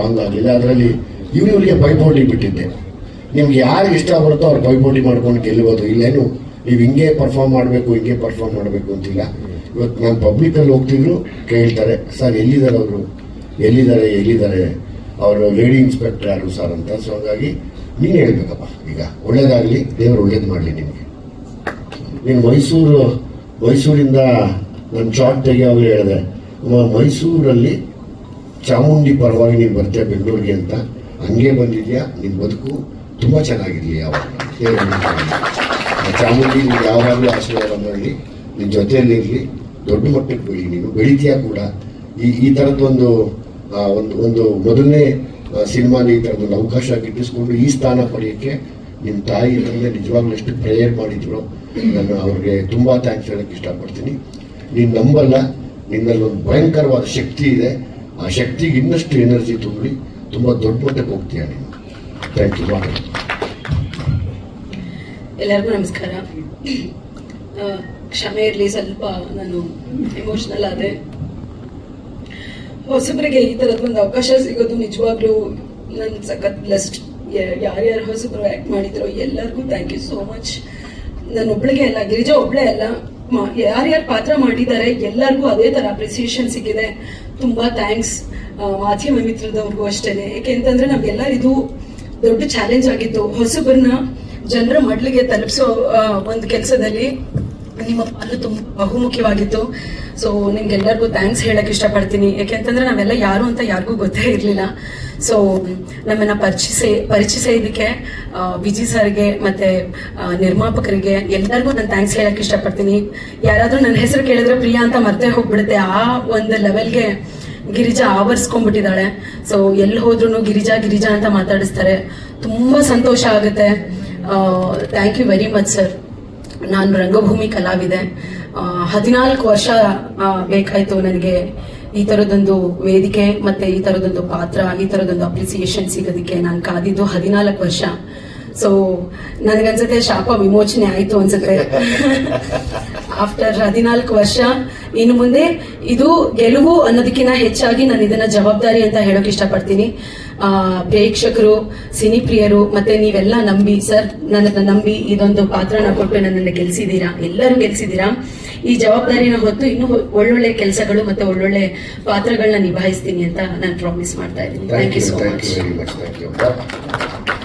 Wrong ಆಗಲಿಲ್ಲ ಅದರಲ್ಲಿ ಇವ್ರಿಗೆ ಪೈಪೋಟಿ ಬಿಟ್ಟಿದ್ದೆ. ನಿಮ್ಗೆ ಯಾರು ಇಷ್ಟ ಬರುತ್ತೋ ಅವ್ರು ಪೈಪೋಟಿ ಮಾಡ್ಕೊಂಡು ಗೆಲ್ಲಬಹುದು ಇಲ್ಲೇನು, ನೀವು ಹಿಂಗೆ ಪರ್ಫಾರ್ಮ್ ಮಾಡಬೇಕು, ಹಿಂಗೆ ಪರ್ಫಾರ್ಮ್ ಮಾಡಬೇಕು ಅಂತಿಲ್ಲ. ಇವತ್ತು ನಾನು ಪಬ್ಲಿಕಲ್ಲಿ ಹೋಗ್ತಿದ್ರು, ಕೇಳ್ತಾರೆ, ಸರ್, ಎಲ್ಲಿದ್ದಾರೆ ಅವರು? ಎಲ್ಲಿದ್ದಾರೆ ಎಲ್ಲಿದ್ದಾರೆ? ಅವರು ಲೇಡಿ ಇನ್ಸ್ಪೆಕ್ಟರ್ ಯಾರು ಸರ್ ಅಂತ? ಸೊ ಹಾಗಾಗಿ ನೀನು ಹೇಳ್ಬೇಕಪ್ಪ. ಈಗ ಒಳ್ಳೇದಾಗಲಿ, ದೇವರು ಒಳ್ಳೇದು ಮಾಡಲಿ ನಿಮಗೆ. ನೀನು ಮೈಸೂರು, ಮೈಸೂರಿಂದ ನನ್ನ ಶಾರ್ಟ್ ತೆಗಿಯೋವಾಗ ಹೇಳಿದೆ. ಮೈಸೂರಲ್ಲಿ ಚಾಮುಂಡಿ ಪರವಾಗಿ ನೀನು ಬರ್ತೀಯ ಬೆಂಗಳೂರಿಗೆ ಅಂತ ಹಂಗೆ ಬಂದಿದ್ಯಾ? ನಿನ್ನ ಬದುಕು ತುಂಬ ಚೆನ್ನಾಗಿರಲಿ ಯಾವಾಗ? ಚಾಮುಂಡಿ. ನೀವು ಯಾವಾಗಲೂ ಆಶೀರ್ವಾದ ಮಾಡಲಿ ನಿನ್ನ ಜೊತೆಯಲ್ಲಿರಲಿ ದೊಡ್ಡ ಮಟ್ಟಕ್ಕೆ ಬೆಳಿ ನೀನು. ಬೆಳಿತೀಯಾ ಕೂಡ? ಈ ಈ ಥರದ್ದೊಂದು ಒಂದು ಒಂದು ಮೊದಲನೇ ಸಿನಿಮಾನ ಈ ಥರದೊಂದು ಅವಕಾಶ ಗಿಟ್ಟಿಸ್ಕೊಂಡು ಈ ಸ್ಥಾನ ಪಡೆಯೋಕ್ಕೆ ನಿಮ್ಮ ತಾಯಿ ತಂದೆ ನಿಜವಾಗ್ಲೂ ಎಷ್ಟು ಪ್ರೇಯರ್ ಮಾಡಿದ್ರು ನಾನು ಅವ್ರಿಗೆ ತುಂಬ ಥ್ಯಾಂಕ್ಸ್ ಹೇಳೋಕ್ಕೆ ಇಷ್ಟಪಡ್ತೀನಿ. ನೀನು ನಂಬಲ್ಲ ನಿನ್ನಲ್ಲಿ ಒಂದು ಭಯಂಕರವಾದ ಶಕ್ತಿ ಇದೆ. ಆ ಶಕ್ತಿಗೆ ಇನ್ನಷ್ಟು ಎನರ್ಜಿ ತುಂಬಿ ತುಂಬ ದೊಡ್ಡ ಮಟ್ಟಕ್ಕೆ ಹೋಗ್ತೀಯ ನೀನು. ಥ್ಯಾಂಕ್ ಯು ಎಲ್ಲರಿಗೂ ನಮಸ್ಕಾರ. ಕ್ಷಮೆ ಇರಲಿ, ಸ್ವಲ್ಪ ನಾನು ಎಮೋಷನಲ್ ಆದೆ. ಹೊಸಬರಿಗೆ ಈ ಥರದ ಒಂದು ಅವಕಾಶ ಸಿಗೋದು ನಿಜವಾಗ್ಲೂ ನನ್ನ ಸಖತ್ ಬ್ಲೆಸ್ಡ್ ಯಾರ್ಯಾರು ಹೊಸಬ್ರು ಆ್ಯಕ್ಟ್ ಮಾಡಿದ್ರು ಎಲ್ಲರಿಗೂ ಥ್ಯಾಂಕ್ ಯು ಸೋ ಮಚ್ ನಾನು ಒಬ್ಳಿಗೆ ಅಲ್ಲ, ಗಿರಿಜಾ ಒಬ್ಳೆ ಅಲ್ಲ. ಯಾರ್ಯಾರು ಪಾತ್ರ ಮಾಡಿದ್ದಾರೆ ಎಲ್ಲರಿಗೂ ಅದೇ ಥರ ಅಪ್ರಿಸಿಯೇಷನ್ ಸಿಕ್ಕಿದೆ ತುಂಬ ಥ್ಯಾಂಕ್ಸ್ ಮಾಧ್ಯಮ ಮಿತ್ರದವ್ರಿಗೂ ಅಷ್ಟೇ ಅಂತಂದ್ರೆ ನಮ್ಗೆಲ್ಲ ಇದು ದೊಡ್ಡ ಚಾಲೆಂಜ್ ಆಗಿತ್ತು ಹೊಸಬರನ್ನ ಜನರ ಮಡ್ಲಿಗೆ ತಲುಪಿಸೋ ಒಂದು ಕೆಲಸದಲ್ಲಿ ನಿಮ್ಮ ಪಾಲು ತುಂಬ ಬಹುಮುಖ್ಯವಾಗಿತ್ತು. ಸೊ ನಿಮ್ಗೆಲ್ಲರಿಗೂ ಥ್ಯಾಂಕ್ಸ್ ಹೇಳಕ್ ಇಷ್ಟಪಡ್ತೀನಿ. ಯಾಕೆಂತಂದ್ರೆ ನಾವೆಲ್ಲ ಯಾರು ಅಂತ ಯಾರಿಗೂ ಗೊತ್ತೇ ಇರಲಿಲ್ಲ. ಸೊ ನಮ್ಮನ್ನ ಪರಿಚಯ ಇದಕ್ಕೆ ವಿಜಿ ಸರ್ಗೆ ಮತ್ತೆ ನಿರ್ಮಾಪಕರಿಗೆ ಎಲ್ಲರಿಗೂ ನಾನು ಥ್ಯಾಂಕ್ಸ್ ಹೇಳಕ್ ಇಷ್ಟಪಡ್ತೀನಿ. ಯಾರಾದರೂ ನನ್ನ ಹೆಸರು ಕೇಳಿದ್ರೆ ಪ್ರಿಯಾ ಅಂತ ಮತ್ತೆ ಹೋಗ್ಬಿಡುತ್ತೆ. ಆ ಒಂದು ಲೆವೆಲ್ಗೆ ಗಿರಿಜಾ ಆವರಿಸ್ಕೊಂಡ್ಬಿಟ್ಟಿದ್ದಾಳೆ. ಸೊ ಎಲ್ಲಿ ಹೋದ್ರು ಗಿರಿಜಾ ಗಿರಿಜಾ ಅಂತ ಮಾತಾಡಿಸ್ತಾರೆ. ತುಂಬಾ ಸಂತೋಷ ಆಗುತ್ತೆ. Thank you very much sir ನಾನು ರಂಗಭೂಮಿ ಕಲಾವಿದೆ. ಹದಿನಾಲ್ಕು ವರ್ಷ ಬೇಕಾಯಿತು ನನಗೆ ಈ ಥರದೊಂದು ವೇದಿಕೆ ಮತ್ತೆ ಈ ಥರದೊಂದು ಪಾತ್ರ, ಈ ಥರದೊಂದು ಅಪ್ರಿಸಿಯೇಷನ್ ಸಿಗೋದಕ್ಕೆ ನಾನು ಕಾದಿದ್ದು ಹದಿನಾಲ್ಕು ವರ್ಷ. ಸೊ ನನಗನ್ಸುತ್ತೆ ಶಾಪ ವಿಮೋಚನೆ ಆಯಿತು ಅನ್ಸುತ್ತೆ. ಆಫ್ಟರ್ ಹದಿನಾಲ್ಕು ವರ್ಷ ಇನ್ನು ಮುಂದೆ ಇದು ಗೆಲುವು ಅನ್ನೋದಕ್ಕಿಂತ ಹೆಚ್ಚಾಗಿ ನಾನು ಇದನ್ನ ಜವಾಬ್ದಾರಿ ಅಂತ ಹೇಳೋಕೆ ಇಷ್ಟಪಡ್ತೀನಿ. ಆ, ಪ್ರೇಕ್ಷಕರು ಸಿನಿ ಪ್ರಿಯರು ಮತ್ತೆ ನೀವೆಲ್ಲ ನಂಬಿ ಸರ್ ನನ್ನನ್ನು ನಂಬಿ ಇದೊಂದು ಪಾತ್ರನ ಕೊಟ್ಟು ನನ್ನನ್ನು ಗೆಲ್ಸಿದ್ದೀರಾ? ಎಲ್ಲರೂ ಗೆಲ್ಸಿದ್ದೀರಾ? ಈ ಜವಾಬ್ದಾರಿನ ಹೊತ್ತು ಇನ್ನೂ ಒಳ್ಳೊಳ್ಳೆ ಕೆಲಸಗಳು ಮತ್ತೆ ಒಳ್ಳೊಳ್ಳೆ ಪಾತ್ರಗಳನ್ನ ನಿಭಾಯಿಸ್ತೀನಿ ಅಂತ ನಾನು ಪ್ರಾಮಿಸ್ ಮಾಡ್ತಾ ಇದ್ದೀನಿ. Thank you so much